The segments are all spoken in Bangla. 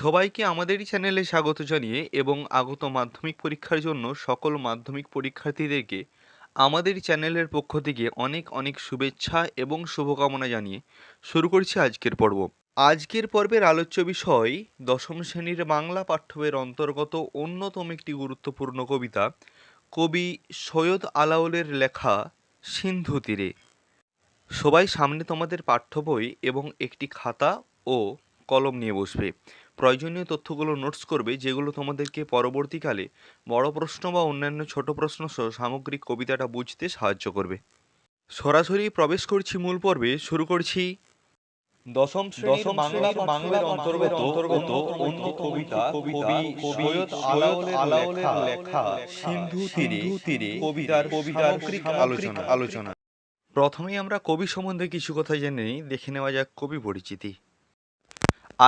সবাইকে আমাদেরই চ্যানেলে স্বাগত জানিয়ে এবং আগত মাধ্যমিক পরীক্ষার জন্য সকল মাধ্যমিক পরীক্ষার্থীদেরকে আমাদের চ্যানেলের পক্ষ থেকে অনেক অনেক শুভেচ্ছা এবং শুভকামনা জানিয়ে শুরু করছি আজকের পর্ব। আজকের পর্বের আলোচ্য বিষয় দশম শ্রেণির বাংলা পাঠ্যের অন্তর্গত অন্যতম একটি গুরুত্বপূর্ণ কবিতা, কবি সৈয়দ আলাউলের লেখা সিন্ধু তীরে। সবাই সামনে তোমাদের পাঠ্য বই এবং একটি খাতা ও কলম নিয়ে বসবে। প্রয়োজনীয় তথ্যগুলো নোটস করবে যেগুলো তোমাদেরকে পরবর্তীকালে বড় প্রশ্ন বা অন্যান্য ছোট প্রশ্ন সহ সামগ্রিক কবিতাটা বুঝতে সাহায্য করবে। সরাসরি প্রবেশ করছি মূল পর্বে শুরু করছি দশম দশম শ্রেণির বাংলার অন্তর্গত অন্তর্গত অন্য কবিতা কবি সৈয়দ আলাওলের লেখা সিন্ধু তীরে তীরে কবিতার কবিতার আলোচনা। আলোচনা। প্রথমেই আমরা কবি সম্বন্ধে কিছু কথা জেনে নিই দেখে নেওয়া যাক কবি পরিচিতি।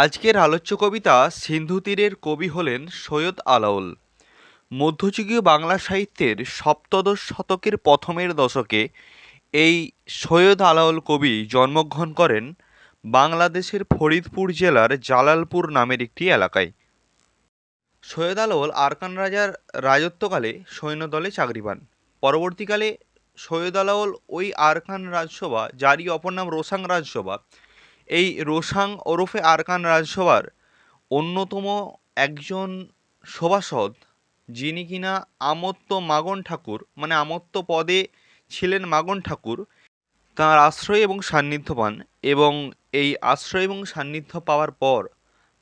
আজকের আলোচ্য কবিতা সিন্ধু তীরের কবি হলেন সৈয়দ আলাউল। মধ্যযুগীয় বাংলা সাহিত্যের সপ্তদশ শতকের প্রথমের দশকে এই সৈয়দ আলাউল কবি জন্মগ্রহণ করেন বাংলাদেশের ফরিদপুর জেলার জালালপুর নামের একটি এলাকায়। সৈয়দ আলাউল আরকান রাজার রাজত্বকালে সৈন্যদলে চাকরি পান। পরবর্তীকালে সৈয়দ আলাউল ওই আরকান রাজসভা, যারই অপর নাম রোসাং রাজসভা এই রোসাং ওরফে আরকান রাজসভার অন্যতম একজন সভাসদ, যিনি কিনা আমত্ত মাগন ঠাকুর মানে আমত্ত পদে ছিলেন মাগন ঠাকুর, তাঁর আশ্রয় এবং সান্নিধ্য পান এবং এই আশ্রয় এবং সান্নিধ্য পাওয়ার পর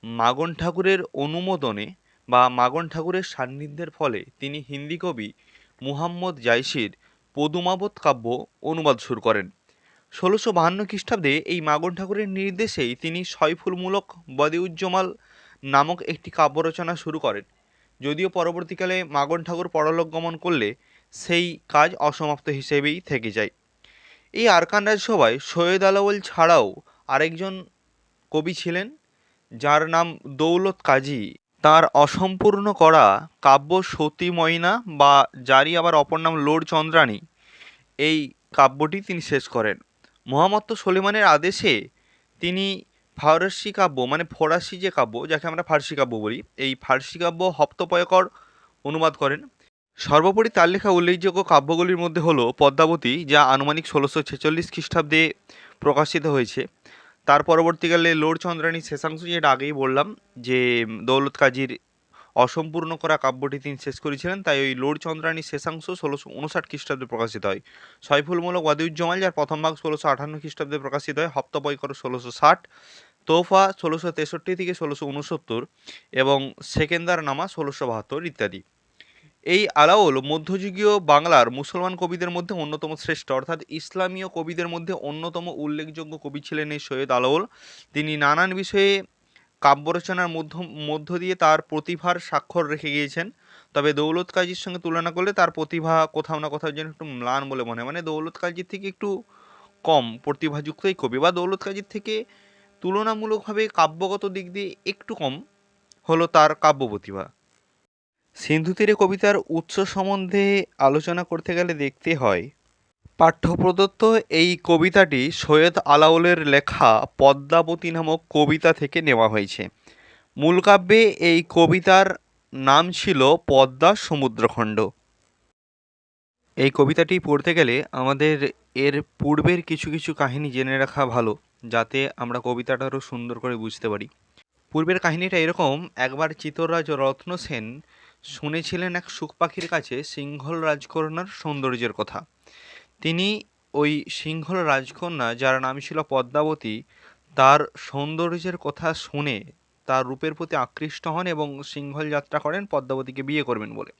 মাগন ঠাকুরের অনুমোদনে বা মাগন ঠাকুরের সান্নিধ্যের ফলে তিনি হিন্দি কবি মুহাম্মদ জাইসির পদুমাবত কাব্য অনুবাদ শুরু করেন। ষোলোশো বাহান্ন খ্রিস্টাব্দে এই মাগন ঠাকুরের নির্দেশেই তিনি সয়ফুলমূলক বদিউজ্জমাল নামক একটি কাব্য রচনা শুরু করেন। যদিও পরবর্তীকালে মাগন ঠাকুর পরলোক গমন করলে সেই কাজ অসমাপ্ত হিসেবেই থেকে যায়। এই আরকান রাজসভায় সৈয়দ আলাউল ছাড়াও আরেকজন কবি ছিলেন, যার নাম দৌলত কাজী। তার অসম্পূর্ণ করা কাব্য সতী ময়না বা যারই আবার অপর নাম লোড় চন্দ্রাণী এই কাব্যটি তিনি শেষ করেন। মোহাম্মদ সলিমানের আদেশে তিনি ফারসি কাব্য মানে ফরাসি যে কাব্য, যাকে আমরা ফার্সি কাব্য বলি, এই ফার্সি কাব্য হপ্তপয়কর অনুবাদ করেন। সর্বোপরি তার লেখা উল্লেখযোগ্য কাব্যগুলির মধ্যে হলো পদ্মাবতী, যা আনুমানিক ষোলোশো ছেচল্লিশ খ্রিস্টাব্দে প্রকাশিত হয়েছে। তার পরবর্তীকালে লোর চন্দ্রাণী শেষাংশ, যেটা আগেই বললাম, যে দৌলত কাজীর অসম্পূর্ণ করা কাব্যটি তিনি শেষ করেছিলেন, তাই ওই লোর চন্দ্রাণী শেষাংশ ষোলোশো উনষাট খ্রিস্টাব্দে প্রকাশিত হয়। সয়ফুলমূলক ওয়াদিউজ্জামাল, যার প্রথম ভাগ ষোলোশো আটান্ন খ্রিস্টাব্দে প্রকাশিত হয় হপ্তবৈকর ষোলোশো ষাট, তোফা ষোলোশো তেষট্টি থেকে ষোলোশো উনসত্তর এবং সেকেন্দার নামা ষোলোশো বাহাত্তর ইত্যাদি। এই আলাউল মধ্যযুগীয় বাংলার মুসলমান কবিদের মধ্যে অন্যতম শ্রেষ্ঠ। অর্থাৎ ইসলামীয় কবিদের মধ্যে অন্যতম উল্লেখযোগ্য কবি ছিলেন এই সৈয়দ আলাউল তিনি নানান বিষয়ে কাব্য রচনার মধ্য মধ্য দিয়ে তার প্রতিভার স্বাক্ষর রেখে গিয়েছেন। তবে দৌলত কাজীর সঙ্গে তুলনা করলে তার প্রতিভা কোথাও না কোথাও যেন একটু ম্লান বলে মনে হয়। মানে দৌলত কাজীর থেকে একটু কম, প্রতিভাযুক্তই কবি। বা দৌলত কাজীর থেকে তুলনামূলকভাবে কাব্যগত দিক দিয়ে একটু কম হলো তার কাব্য প্রতিভা। সিন্ধু তীরে কবিতার উৎস সম্বন্ধে আলোচনা করতে গেলে দেখতে হয় পাঠ্যপ্রদত্ত এই কবিতাটি সৈয়দ আলাউলের লেখা পদ্মাবতী নামক কবিতা থেকে নেওয়া হয়েছে। মূল কাব্যে এই কবিতার নাম ছিল পদ্মা সমুদ্রখণ্ড। এই কবিতাটি পড়তে গেলে আমাদের এর পূর্বের কিছু কিছু কাহিনী জেনে রাখা ভালো, যাতে আমরা কবিতাটা আরও সুন্দর করে বুঝতে পারি। পূর্বের কাহিনীটা এরকম, একবার চিতররাজ রত্ন সেন শুনেছিলেন এক সুখ পাখির কাছে সিংহল রাজকন্যার সৌন্দর্যের কথা। তিনি ওই সিংহল রাজকন্যা যার নাম ছিল পদ্মাবতী, তার সৌন্দর্যের কথা শুনে তার রূপের প্রতি আকৃষ্ট হন এবং সিংহল যাত্রা করেন পদ্মাবতীকে বিয়ে করবেন বলে।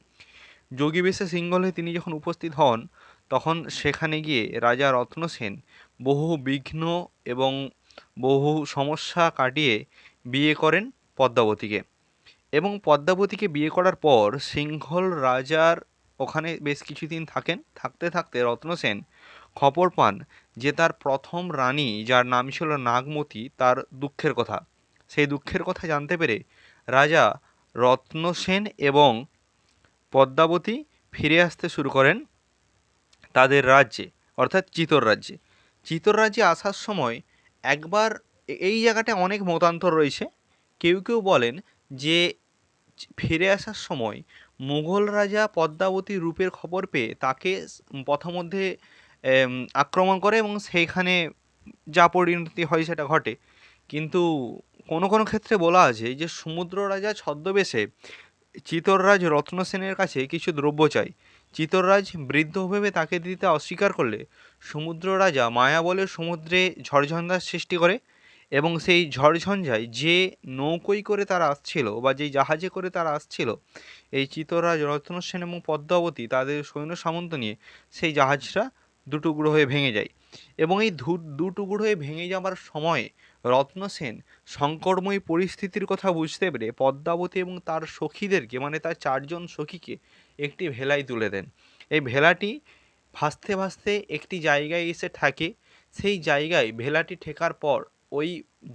যোগী বেশে সিংহলে তিনি যখন উপস্থিত হন, তখন সেখানে গিয়ে রাজা রত্নসেন বহু বিঘ্ন এবং বহু সমস্যা কাটিয়ে বিয়ে করেন পদ্মাবতীকে এবং পদ্মাবতীকে বিয়ে করার পর সিংহল রাজার ওখানে বেশ কিছুদিন থাকেন। থাকতে থাকতে রত্নসেন খবর পান যে তার প্রথম রানী, যার নাম ছিল নাগমতী, তার দুঃখের কথা। সেই দুঃখের কথা জানতে পেরে রাজা রত্নসেন এবং পদ্মাবতী ফিরে আসতে শুরু করেন তাদের রাজ্যে, অর্থাৎ চিতর রাজ্যে। চিতর রাজ্যে আসার সময় একবার এই জায়গাটা অনেক মতান্তর রয়েছে। কেউ কেউ বলেন যে ফিরে আসার সময় মুঘল রাজা পদ্মাবতী রূপের খবর পেয়ে তাকে পথমধ্যে আক্রমণ করে এবং সেইখানে যা পরিণতি হয় সেটা ঘটে। কিন্তু কোনো কোনো ক্ষেত্রে বলা আছে যে সমুদ্র রাজা ছদ্মবেশে চিতররাজ রত্নসেনের কাছে কিছু দ্রব্য চাই চিতররাজ বৃদ্ধ ভেবে তাকে দিতে অস্বীকার করলে সমুদ্র রাজা মায়া বলে সমুদ্রে ঝড়ঝঞ্ঝার সৃষ্টি করে এবং সেই ঝড়ঝঞ্ঝায় যে নৌকোই করে তারা আসছিল বা যেই জাহাজে করে তারা আসছিল এই চিতররাজ রত্নসেন এবং পদ্মাবতী তাদের সৈন্য সামন্ত নিয়ে সেই জাহাজটা দুটুকরো হয়ে ভেঙে যায় এবং এই দুটুকরো হয়ে ভেঙে যাওয়ার সময়ে রত্নসেন সংকটময়ী পরিস্থিতির কথা বুঝতে পেরে পদ্মাবতী এবং তার সখীদেরকে মানে তার চারজন সখীকে একটি ভেলায় তুলে দেন। এই ভেলাটি ভাসতে ভাসতে একটি জায়গায় এসে থাকে। সেই জায়গায় ভেলাটি ঠেকার পর ওই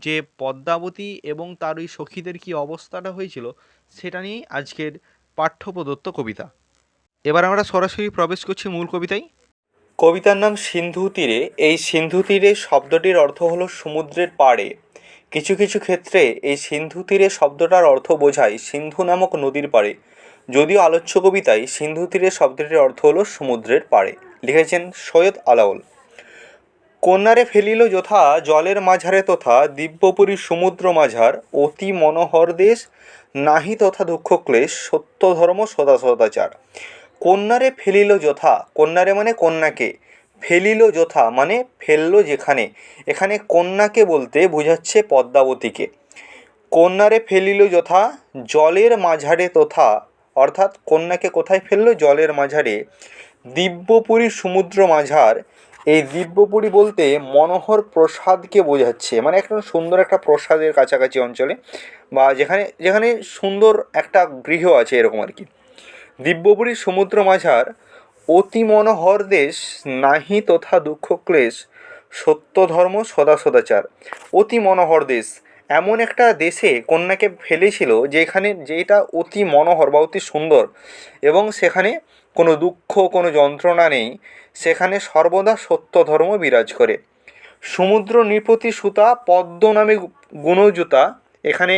যে পদ্মাবতী এবং তার ওই সখীদের কি অবস্থাটা হয়েছিল, সেটা নিয়েই আজকের পাঠ্য প্রদত্ত কবিতা। এবার আমরা সরাসরি প্রবেশ করছি মূল কবিতায়। কবিতার নাম সিন্ধু তীরে। এই সিন্ধু তীরে শব্দটির অর্থ হলো সমুদ্রের পাড়ে। কিছু কিছু ক্ষেত্রে এই সিন্ধু তীরে শব্দটার অর্থ বোঝায় সিন্ধু নামক নদীর পাড়ে। যদিও আলোচ্য কবিতায় সিন্ধু তীরে শব্দটির অর্থ হলো সমুদ্রের পাড়ে। লিখেছেন সৈয়দ আলাউল। কন্যারে ফেলিল যথা, জলের মাঝারে তথা দিব্যপুরী সমুদ্র মাঝার, অতি মনোহর দেশ, নাহি তথা দুঃখ ক্লেশ, সত্য ধর্ম সদা সদাচার। কন্যারে ফেলিল যথা, কন্যারে মানে কন্যাকে, ফেলিল যথা মানে ফেলল যেখানে, এখানে কন্যাকে বলতে বোঝাচ্ছে পদ্মাবতীকে। কন্যারে ফেলিল যথা, জলের মাঝারে তথা, অর্থাৎ কন্যাকে কোথায় ফেলল? জলের মাঝারে দিব্যপুরী সমুদ্র মাঝার এই দিব্যপুরী বলতে মনোহর প্রসাদকে বোঝাচ্ছে। মানে একটা সুন্দর একটা প্রসাদের কাছাকাছি অঞ্চলে বা যেখানে যেখানে সুন্দর একটা গৃহ আছে এরকম আর কি। দিব্যপুরী সমুদ্র মাঝার অতি মনোহর দেশ, নাহি তথা দুঃখ ক্লেশ, সত্য ধর্ম সদা সদাচার। অতি মনোহর দেশ। এমন একটা দেশে কন্যাকে ফেলেছিল যেখানে, যেটা অতি মনোহর বা অতি সুন্দর এবং সেখানে কোনো দুঃখ, কোনো যন্ত্রণা নেই। সেখানে সর্বদা সত্য ধর্ম বিরাজ করে। সমুদ্র নৃপতি সুতা, পদ্ম নামে গুণজুতা এখানে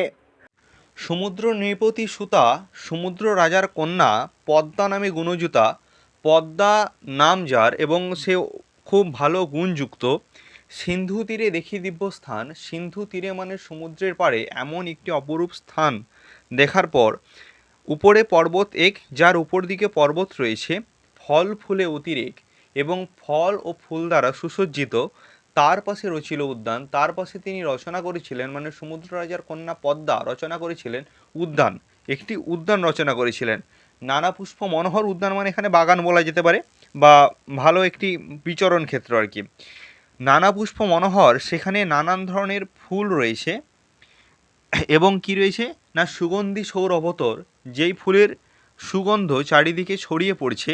সমুদ্র নৃপতি সুতা, সমুদ্র রাজার কন্যা, পদ্মা নামে গুণজুতা পদ্মা নাম যার এবং সে খুব ভালো গুণযুক্ত। সিন্ধু তীরে দেখি দিব্য স্থান। সিন্ধু তীরে মানে সমুদ্রের পাড়ে এমন একটি অপরূপ স্থান দেখার পর। উপরে পর্বত এক, যার উপর দিকে পর্বত রয়েছে। ফল ফুলে অতিরেক। এবং ফল ও ফুল দ্বারা সুসজ্জিত। তার পাশে রচিল উদ্যান। তার পাশে তিনি রচনা করেছিলেন মানে সমুদ্র রাজার কন্যা পদ্মা রচনা করেছিলেন উদ্যান। একটি উদ্যান রচনা করেছিলেন। নানা পুষ্প মনোহর উদ্যান মানে এখানে বাগান বলা যেতে পারে বা ভালো একটি বিচরণ ক্ষেত্র আর কি। নানা পুষ্প মনোহর, সেখানে নানান ধরনের ফুল রয়েছে। এবং কি রয়েছে? না, সুগন্ধি সৌর অবতর। যেই ফুলের সুগন্ধ চারিদিকে ছড়িয়ে পড়ছে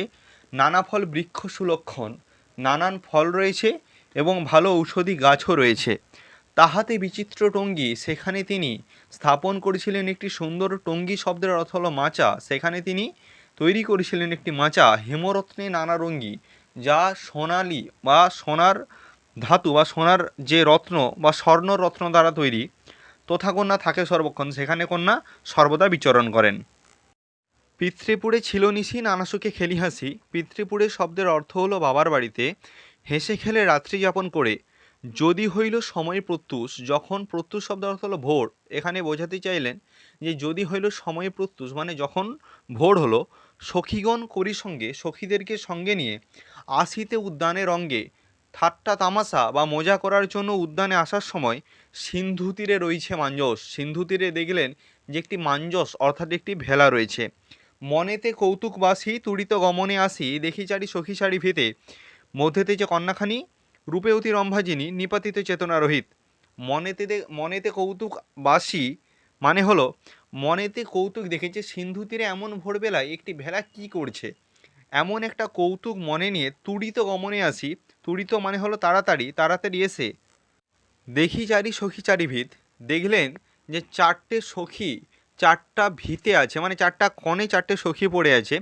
নানা ফল বৃক্ষ সুলক্ষণ, নানান ফল রয়েছে এবং ভালো ঔষধি গাছও রয়েছে। তাহাতে বিচিত্র টঙ্গী, সেখানে তিনি স্থাপন করেছিলেন একটি সুন্দর টঙ্গী শব্দের অর্থ হলো মাচা। সেখানে তিনি তৈরি করেছিলেন একটি মাচা, হেমরত্নে নানা রঙ্গী, যা সোনালি বা সোনার ধাতু বা সোনার যে রত্ন বা স্বর্ণ রত্ন দ্বারা তৈরি। তথা কন্যা থাকে সর্বক্ষণ, সেখানে কন্যা সর্বদা বিচরণ করেন। পিতৃপুরে ছিল নিশি, নানা সুখে খেলি হাসি। পিতৃপুরে শব্দের অর্থ হলো বাবার বাড়িতে। হেসে খেলে রাত্রি যাপন করে। যদি হইল সময় প্রত্যুষ, যখন প্রত্যুষ শব্দের অর্থ হলো ভোর, এখানে বোঝাতে চাইলেন যে যদি হইল সময় প্রত্যুষ মানে যখন ভোর হলো, সখীগণ করি সঙ্গে, সখীদেরকে সঙ্গে নিয়ে আসিতে উদ্যানের রঙ্গে ঠাট্টা তামাশা বা মজা করার জন্য উদ্যানে আসার সময় সিন্ধু তীরে রয়েছে মাঞ্জস। সিন্ধু তীরে দেখলেন যে একটি মাঞ্জস, অর্থাৎ একটি ভেলা রয়েছে। মনেতে কৌতুক বাসি, তুড়িত গমনে আসি দেখি চারি সখী শাড়ি ভেতে মধ্যেতে যে কন্যাখানি, রূপে অতি রম্ভাজিনী, নিপাতিত চেতনা রহিত। মনেতে মনেতে কৌতুক বাসি মানে হলো, মনেতে কৌতুক দেখেছে সিন্ধু তীরে এমন ভোরবেলায় একটি ভেলা কি করছে। এমন একটা কৌতুক মনে নিয়ে তুড়িত গমনে আসি, তুড়িত মানে হলো তাড়াতাড়ি তাড়াতাড়ি এসে। দেখি চারি সখী চারি ভিত দেখলেন যে চারটে সখী চারটা ভিতে আছে মানে চারটা কণে চারটে সখী পড়ে আছে।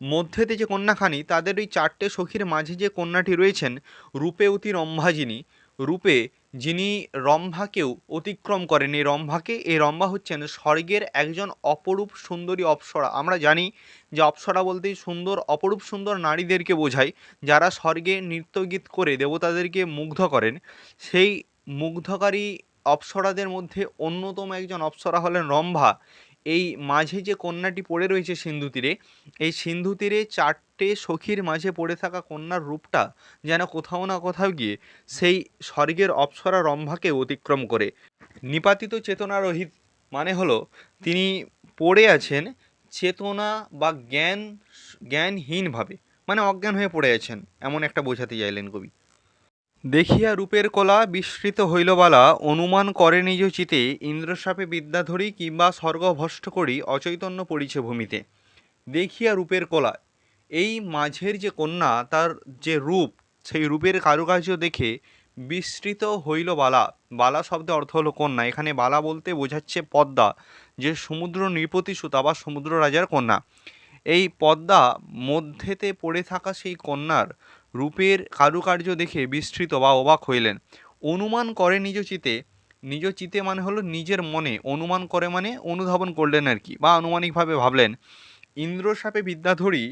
মধ্যেতে যে কন্যাখানি, তাদের ওই চারটে সখীর মাঝে যে কন্যাটি রয়েছেন, রূপে অতি রম্ভাজিনী। রূপে যিনি রম্ভাকেও অতিক্রম করেন, এই রম্ভাকে, এই রম্ভা হচ্ছেন স্বর্গের একজন অপরূপ সুন্দরী অপ্সরা। আমরা জানি যে অপ্সরা বলতেই সুন্দর, অপরূপ সুন্দর নারীদেরকে বোঝায়, যারা স্বর্গে নৃত্যগীত করে দেবতাদেরকে মুগ্ধ করেন। সেই মুগ্ধকারী অপ্সরাদের মধ্যে অন্যতম একজন অপ্সরা হলেন রম্ভা। এই মাঝে যে কন্যাটি পড়ে রয়েছে সিন্ধু তীরে, এই সিন্ধু তীরে চারটে সখীর মাঝে পড়ে থাকা কন্যার রূপটা যেন কোথাও না কোথাও গিয়ে সেই স্বর্গের অপ্সরা রম্ভাকে অতিক্রম করে। নিপাতিত চেতনা রহিত মানে হলো, তিনি পড়ে আছেন চেতনা বা জ্ঞান, জ্ঞানহীনভাবে মানে অজ্ঞান হয়ে পড়ে আছেন, এমন একটা বোঝাতে চাইলেন কবি। দেখিয়া রূপের কলা বিস্মৃত হইল বালা, অনুমান করে নিজ চিতে ইন্দ্রসাপে বিদ্যাধরী কিংবা স্বর্গভষ্ট করি অচৈতন্য পড়িছে ভূমিতে দেখিয়া রূপের কলা, এই মাঝের যে কন্যা, তার যে রূপ, সেই রূপের কারুকার্য দেখে বিস্মৃত হইল বালা। বালা শব্দের অর্থ হলো কন্যা। এখানে বালা বলতে বোঝাচ্ছে পদ্মা, যে সমুদ্র নৃপতি সুতা বা সমুদ্র রাজার কন্যা। এই পদ্মা মধ্যেতে পড়ে থাকা সেই কন্যার রূপের কারুকার্য দেখে বিস্মৃত বা অবাক হইলেন। অনুমান করে নিজ চিতে নিজ চিতে মানে হলো নিজের মনে। অনুমান করে মানে অনুধাবন করলেন আর কি, বা আনুমানিকভাবে ভাবলেন। ইন্দ্রসাপে বিদ্যাধরী,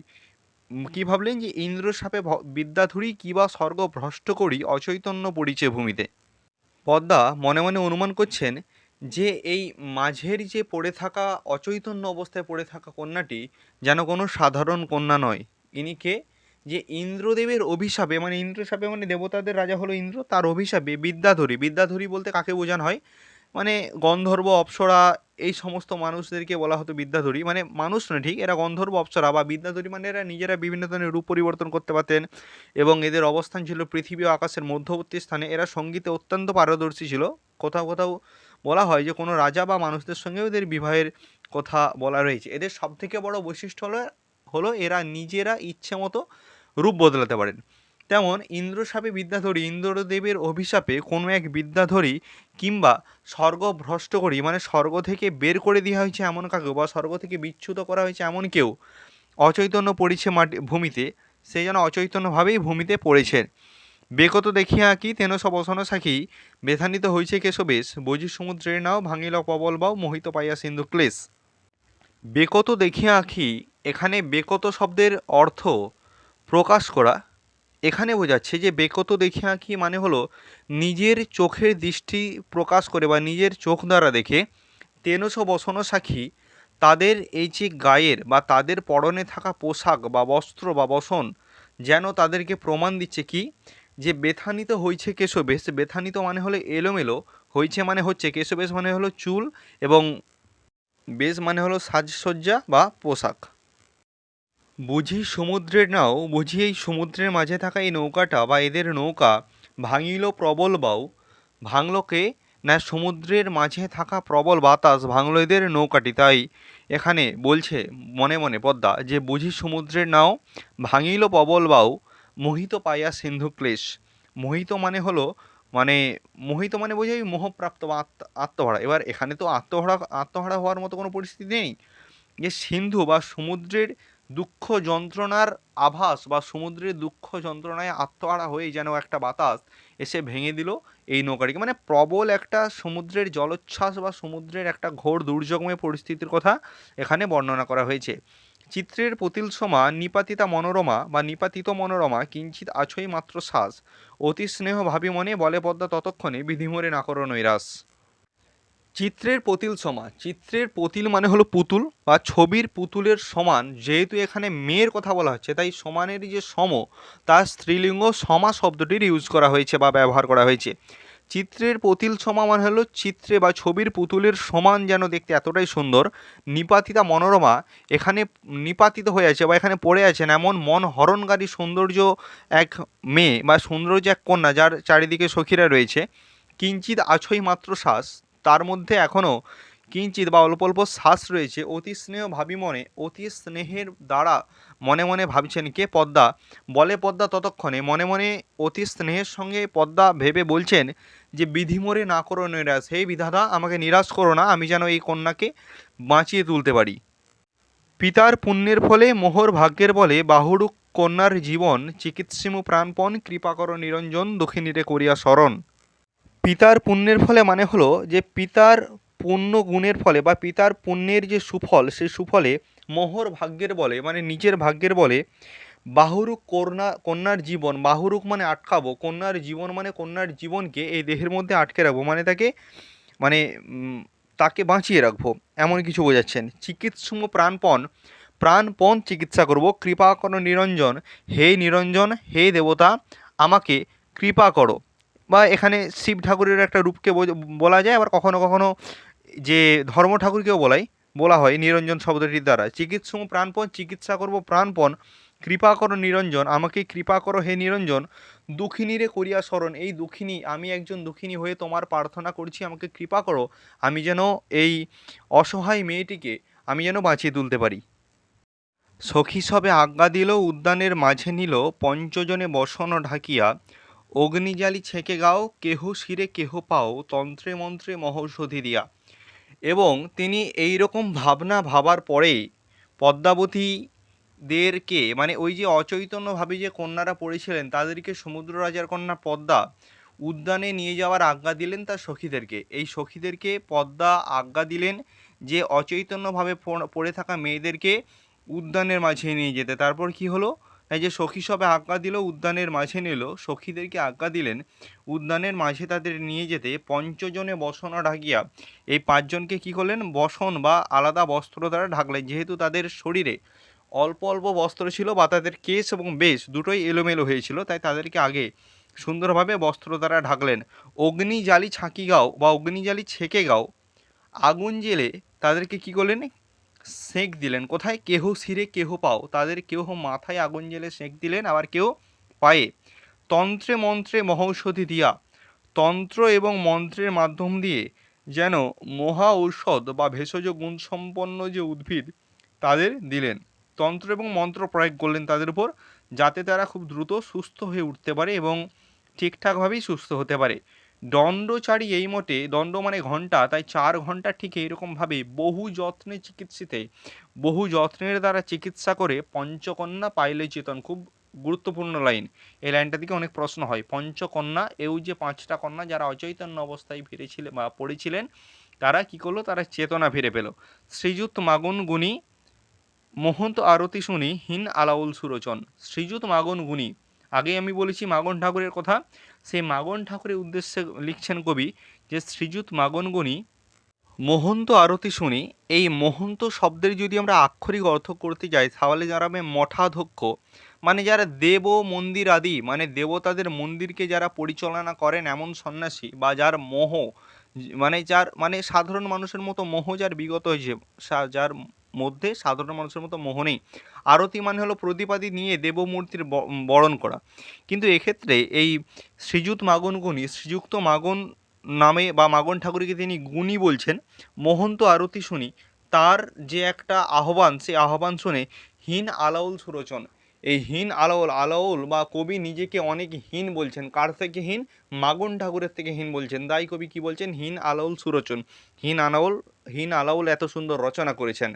কি ভাবলেন যে ইন্দ্রসাপে বিদ্যাধরী কি বা স্বর্গ ভ্রষ্ট করি অচৈতন্য পড়িছে ভূমিতে। পদ্মা মনে মনে অনুমান করছেন যে এই মাঝের যে পড়ে থাকা অচৈতন্য অবস্থায় পড়ে থাকা কন্যাটি যেন কোনো সাধারণ কন্যা নয়। ইনি কে? যে ইন্দ্রদেবের অভিশাপে মানে ইন্দ্রশাপে মানে দেবতাদের রাজা হলো ইন্দ্র, তার অভিশাপে বিদ্যাধরী। বিদ্যাধরী বলতে কাকে বোঝানো হয়? মানে গন্ধর্ব, অপ্সরা এই সমস্ত মানুষদেরকে বলা হতো বিদ্যাধরী। মানে মানুষ না ঠিক? এরা গন্ধর্ব, অপ্সরা বা বিদ্যাধরী মানে এরা নিজেরা বিভিন্ন ধরনের রূপ পরিবর্তন করতে পারতেন এবং এদের অবস্থান ছিল পৃথিবী ও আকাশের মধ্যবর্তী স্থানে। এরা সঙ্গীতে অত্যন্ত পারদর্শী ছিল। কোথাও কোথাও বলা হয় যে কোনো রাজা বা মানুষদের সঙ্গেও এদের বিবাহের কথা বলা রয়েছে। এদের সবথেকে বড় বৈশিষ্ট্য হলো হলো এরা নিজেরা ইচ্ছে মতো রূপ বদলাতে পারেন। তেমন ইন্দ্রসাপে বিদ্যাধরী ইন্দ্রদেবের অভিশাপে কোনো এক বিদ্যাধরী কিংবা স্বর্গ ভ্রষ্ট করি মানে স্বর্গ থেকে বের করে দেওয়া হয়েছে এমন কাকেও বা স্বর্গ থেকে বিচ্যুত করা হয়েছে এমন কেউ, অচৈতন্য পড়েছে মাটি, ভূমিতে, সে যেন অচৈতন্যভাবেই ভূমিতে পড়েছেন বেকত দেখিয়া কি তেন সব অসন সাখী বেথানিত হইছে কেশবেশ বজি সমুদ্রের নাও ভাঙিল প্রবল বাও মোহিত পাইয়া সিন্ধু ক্লেশ। বেকত দেখিয়া আঁখি এখানে বেকত শব্দের অর্থ প্রকাশ করা, এখানে বোঝাচ্ছে যে বেকত দেখিয়া আঁকি মানে হলো, নিজের চোখের দৃষ্টি প্রকাশ করে বা নিজের চোখ দ্বারা দেখে তেনস বসন সাক্ষী তাদের এই যে গায়ের বা তাদের পরনে থাকা পোশাক বা বস্ত্র বা বসন যেন তাদেরকে প্রমাণ দিচ্ছে কি? যে বেথানিত হয়েছে কেশবেশ, বেথানিত মানে হলো এলোমেলো হয়েছে মানে হচ্ছে কেশবেশ মানে হলো চুল এবং বেশ মানে হলো সাজসজ্জা বা পোশাক। বুঝি সমুদ্রের নাও, বুঝি এই সমুদ্রের মাঝে থাকা এই নৌকাটা বা এদের নৌকা ভাঙিল প্রবল বাউ। ভাঙলোকে না সমুদ্রের মাঝে থাকা প্রবল বাতাস ভাঙলো এদের নৌকাটি, তাই এখানে বলছে মনে মনে পদ্মা যে বুঝি সমুদ্রের নাও, ভাঙিল প্রবল বাউ। মোহিত পাইয়া সিন্ধু ক্লেশ। মোহিত মানে হলো মানে মোহিত মানে বোঝাই মোহপ্রাপ্ত বা আত্ম, আত্মহারা। এবার এখানে তো আত্মহারা আত্মহারা হওয়ার মতো কোনো পরিস্থিতি নেই। যে সিন্ধু বা সমুদ্রের দুঃখ যন্ত্রণার আভাস বা সমুদ্রের দুঃখ যন্ত্রণায় আত্মহারা হয়ে যেন একটা বাতাস এসে ভেঙে দিল এই নৌকাটিকে। মানে প্রবল একটা সমুদ্রের জলোচ্ছ্বাস বা সমুদ্রের একটা ঘোর দুর্যোগময় পরিস্থিতির কথা এখানে বর্ণনা করা হয়েছে। চিত্রের পতিল সমা, নিপাতিতা মনোরমা বা নিপাতিত মনোরমা কিঞ্চিত আছই মাত্র শ্বাস। অতি স্নেহ ভাবি মনে বলে পদ্মা ততক্ষণে বিধিমরে না করো নৈরাস চিত্রের পতিল সমা চিত্রের পতিল মানে হলো পুতুল বা ছবির পুতুলের সমান। যেহেতু এখানে মেয়ের কথা বলা হচ্ছে, তাই সমানের যে সম, তার স্ত্রীলিঙ্গ সমা শব্দটির ইউজ করা হয়েছে বা ব্যবহার করা হয়েছে। চিত্রের পতিল সমা মানে হলো চিত্রে বা ছবির পুতুলের সমান যেন দেখতে এতটাই সুন্দর। নিপাতিতা মনোরমা এখানে নিপাতিত হয়ে আছে বা এখানে পড়ে আছেন এমন মন হরণকারী সৌন্দর্য এক মেয়ে বা সৌন্দর্য এক কন্যা, যার চারিদিকে সখীরা রয়েছে। কিঞ্চিত আছই মাত্র শ্বাস। তার মধ্যে এখনও কিঞ্চিত বা অল্প অল্প শ্বাস রয়েছে। অতি স্নেহ ভাবি মনে, অতি স্নেহের দ্বারা মনে মনে ভাবছেন কে পদ্মা? বলে পদ্মা ততক্ষণে, মনে মনে অতি স্নেহের সঙ্গে পদ্মা ভেবে বলছেন যে, বিধি বিধিমরে না করো নিরাশ। হে বিধাতা, আমাকে নিরাশ করো না। আমি যেন এই কন্যাকে বাঁচিয়ে তুলতে পারি। পিতার পুণ্যের ফলে, মোহর ভাগ্যের বলে বাহুরুক কন্যার জীবন, চিকিৎসিমু প্রাণপণ, কৃপা কর নিরঞ্জন দক্ষিণীরে করিয়া স্মরণ পিতার পুণ্যের ফলে মানে হলো যে পিতার পুণ্য গুণের ফলে বা পিতার পুণ্যের যে সুফল সেই সুফলে মোহর ভাগ্যের বলে মানে নিজের ভাগ্যের বলে বাহুরুক কন্যা কন্যার জীবন বাহুরুক মানে আটকাবো, কন্যার জীবন মানে কন্যার জীবনকে এই দেহের মধ্যে আটকে রাখব মানে তাকে মানে তাকে বাঁচিয়ে রাখব, এমন কিছু বোঝাচ্ছেন। চিকিৎসুম প্রাণপণ প্রাণপণ চিকিৎসা করব, কৃপা করো নিরঞ্জন, হে নিরঞ্জন, হে দেবতা, আমাকে কৃপা করো। বা এখানে শিব ঠাকুরের একটা রূপকে বলা যায়, আবার কখনো কখনো যে ধর্ম ঠাকুরকেও বলাই, বলা হয় নিরঞ্জন শব্দটির দ্বারা। চিকিৎসুম প্রাণপণ, চিকিৎসা করব প্রাণপণ, কৃপা করো নিরঞ্জন, আমাকে কৃপা করো হে নিরঞ্জন দুঃখিনীরে করিয়া স্মরণ এই দুঃখিনী, আমি একজন দুঃখিনী হয়ে তোমার প্রার্থনা করছি, আমাকে কৃপা করো, আমি যেন এই অসহায় মেয়েটিকে, আমি যেন বাঁচিয়ে তুলতে পারি। সখী সবে আজ্ঞা দিল, উদ্যানের মাঝে নিল, পঞ্চজনে বসন ঢাকিয়া অগ্নিজালি ছেঁকে গাও, কেহ শিরে কেহ পাও, তন্ত্রে মন্ত্রে মহৌষধি দিয়া। এবং তিনি এই রকম ভাবনা ভাবার পরেই পদ্মাবতীদেরকে মানে ওই যে অচৈতন্যভাবে যে কন্যারা পড়েছিলেন, তাদেরকে সমুদ্র রাজার কন্যা পদ্মা উদ্যানে নিয়ে যাওয়ার আজ্ঞা দিলেন তার সখীদেরকে। এই সখীদেরকে পদ্মা আজ্ঞা দিলেন যে, অচৈতন্যভাবে পড়ে থাকা মেয়েদেরকে উদ্যানের মাঝে নিয়ে যেতে। তারপর কি হলো? এই যে সখী সবে আজ্ঞা দিল, উদ্যানের মাঝে নিল। সখীদেরকে আজ্ঞা দিলেন, উদ্যানের মাঝে তাদের নিয়ে যেতে পঞ্চজনে বসনা ঢাকিয়া এই পাঁচজনকে কি করলেন? বসন বা আলাদা বস্ত্র দ্বারা ঢাকলেন, যেহেতু তাদের শরীরে অল্প অল্প বস্ত্র ছিল বা তাদের কেশ এবং বেশ দুটোই এলোমেলো হয়েছিল, তাই তাদেরকে আগে সুন্দরভাবে বস্ত্র দ্বারা ঢাকলেন। অগ্নি জালি ছাঁকি গাও বা অগ্নি জালি ছেঁকে গাও, আগুন জেলে তাদেরকে কি করলেন? সেঁক দিলেন। কোথায় কেহ শিরে কেহ পাও? তাদের কেহ মাথায় আগুন জেলে সেঁক দিলেন, আবার কেউ পায়ে? তন্ত্রে মন্ত্রে মহৌষধি দিয়া, তন্ত্র এবং মন্ত্রের মাধ্যম দিয়ে যেন মহা ঔষধ বা ভেষজ গুণসম্পন্ন যে উদ্ভিদ, তাদের দিলেন। তন্ত্র এবং মন্ত্র প্রয়োগ করলেন তাদের উপর, যাতে তারা খুব দ্রুত সুস্থ হয়ে উঠতে পারে এবং ঠিকঠাকভাবেই সুস্থ হতে পারে। দণ্ডচারী এই মতে দণ্ড মানে ঘণ্টা তাই চার ঘণ্টা ঠিক এইরকমভাবে বহু যত্নে চিকিৎসিতে, বহু যত্নের দ্বারা চিকিৎসা করে পঞ্চকন্যা পাইলে চেতন। খুব গুরুত্বপূর্ণ লাইন। এই লাইনটা থেকে অনেক প্রশ্ন হয়। পঞ্চকন্যা, এও যে পাঁচটা কন্যা যারা অচৈতন্য অবস্থায় ফিরেছিলেন বা পড়েছিলেন, তারা কি করল? তারা চেতনা ফিরে পেল। শ্রীযুত মাগুন গুণী মহন্ত আরতি শুনি হিন আলাউল সুরোচন। শ্রীযুত মাগন গুণী আগে আমি বলেছি মাগন ঠাকুরের কথা সেই মাগন ঠাকুরের উদ্দেশ্যে লিখছেন কবি যে, শ্রীযুত মাগন গুণী, মোহন্ত আরতি শুনি। এই মোহন্ত শব্দের যদি আমরা আক্ষরিক অর্থ করতে যাই, তাহলে আমি মঠাধ্যক্ষ মানে যারা দেব মন্দির আদি মানে দেবতাদের মন্দিরকে যারা পরিচালনা করেন এমন সন্ন্যাসী বা যার মোহ মানে যার মানে সাধারণ মানুষের মতো মোহ যার বিগত হয়েছে যার মধ্যে সাধারণ মানুষের মতো মোহ নেই। আরতি মানে হলো প্রদীপাদি নিয়ে দেবমূর্তির বরণ করা। কিন্তু এক্ষেত্রে এই শ্রীযুত মাগন গুণী, শ্রীযুক্ত মাগন নামে বা মাগন ঠাকুরকে তিনি গুণী বলছেন, মহন্ত আরতি শুনি, তার যে একটা আহ্বান, সেই আহ্বান শুনে হীন আলাউল সুরচন এই হীন আলাউল আলাউল বা কবি নিজেকে অনেক হীন বলছেন। কার থেকে হীন? মাগন ঠাকুরের থেকে হীন বলছেন। তাই কবি কি বলছেন? হীন আলাউল সুরচন। হীন আলাউল হীন আলাউল এত সুন্দর রচনা করেছেন।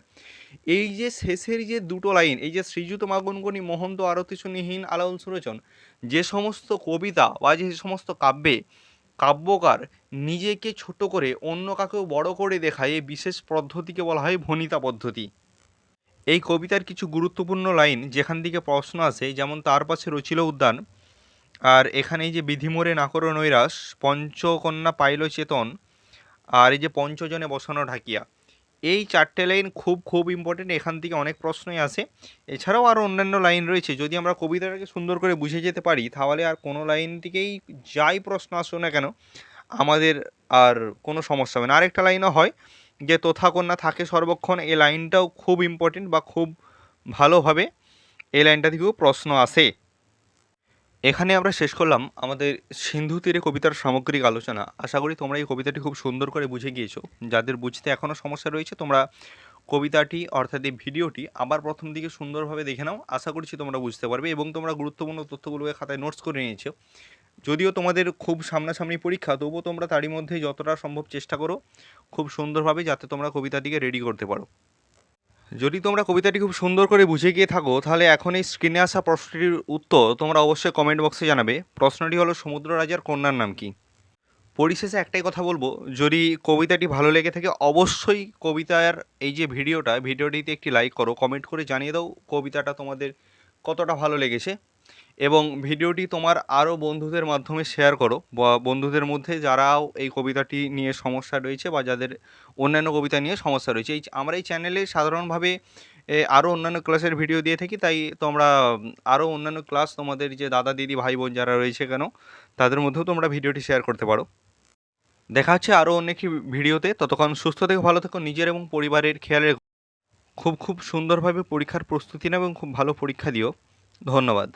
এই যে শেষের যে দুটো লাইন, এই যে শ্রীযুত মাগনগণি মহন্ত আরতি শুনি, হীন আলাউল সুরচন, যে সমস্ত কবিতা বা যে সমস্ত কাব্যে, কাব্যকার নিজেকে ছোট করে অন্য কাকেও বড় করে দেখায়, এই বিশেষ পদ্ধতিকে বলা হয় ভনিতা পদ্ধতি। এই কবিতার কিছু গুরুত্বপূর্ণ লাইন যেখান থেকে প্রশ্ন আসে, যেমন তার পাশে রচিল উদ্যান, আর এখানে যে বিধিমোরে নাকর নৈরাস পঞ্চকন্যা পাইল চেতন, আর এই যে পঞ্চজনে বসানো ঢাকিয়া। এই চারটে লাইন খুব খুব ইম্পর্টেন্ট এখান থেকে অনেক প্রশ্নই আসে। এছাড়াও আরও অন্যান্য লাইন রয়েছে, যদি আমরা কবিতাটাকে সুন্দর করে বুঝে যেতে পারি, তাহলে আর কোনো লাইন থেকেই যাই প্রশ্ন আসুক না কেন, আমাদের আর কোনো সমস্যা হবে না। আরেকটা লাইনও হয় যে তথাকন্যা থাকে সর্বক্ষণ, এই লাইনটাও খুব ইম্পর্টেন্ট বা খুব ভালোভাবে এই লাইনটা থেকেও প্রশ্ন আসে। এখানে আমরা শেষ করলাম আমাদের সিন্ধু তীরে কবিতার সামগ্রিক আলোচনা। আশা করি তোমরা এই কবিতাটি খুব সুন্দর করে বুঝে গিয়েছো। যাদের বুঝতে এখনও সমস্যা রয়েছে, তোমরা কবিতাটি অর্থাৎ এই ভিডিওটি আবার প্রথম দিকে সুন্দরভাবে দেখে নাও। আশা করছি তোমরা বুঝতে পারবে এবং তোমরা গুরুত্বপূর্ণ তথ্যগুলোকে খাতায় নোটস করে নিয়েছো। যদিও তোমাদের খুব সামনাসামনি পরীক্ষা, তবুও তোমরা তারই মধ্যে যতটা সম্ভব চেষ্টা করো, খুব সুন্দরভাবে যাতে তোমরা কবিতাটিকে রেডি করতে পারো। যদি তোমরা কবিতাটি খুব সুন্দর করে বুঝে গিয়ে থাকো, তাহলে এখন এই স্ক্রিনে আসা প্রশ্নটির উত্তর তোমরা অবশ্যই কমেন্ট বক্সে জানাবে। প্রশ্নটি হলো, সমুদ্র রাজার কন্যার নাম কি? পরিশেষে একটাই কথা বলব, যদি কবিতাটি ভালো লেগে থাকে, অবশ্যই কবিতার এই যে ভিডিওটা, ভিডিওটিতে একটি লাইক করো কমেন্ট করে জানিয়ে দাও কবিতাটা তোমাদের কতটা ভালো লেগেছে। এবং ভিডিওটি তোমার আরও বন্ধুদের মাধ্যমে শেয়ার করো। বা বন্ধুদের মধ্যে যারাও এই কবিতাটি নিয়ে সমস্যা রয়েছে বা যাদের অন্যান্য কবিতা নিয়ে সমস্যা রয়েছে। এই আমরা এই চ্যানেলে সাধারণভাবে আরও অন্যান্য ক্লাসের ভিডিও দিয়ে থাকি। তাই তোমরা আরও অন্যান্য ক্লাস তোমাদের যে দাদা, দিদি, ভাই, বোন যারা রয়েছে কেন, তাদের মধ্যেও তোমরা ভিডিওটি শেয়ার করতে পারো। দেখা হচ্ছে আরও অন্য একটি ভিডিওতে। ততক্ষণ সুস্থ থেকে, ভালো থেকো, নিজের এবং পরিবারের খেয়াল খুব খুব সুন্দরভাবে পরীক্ষার প্রস্তুতি নাও এবং খুব ভালো পরীক্ষা দিও। ধন্যবাদ।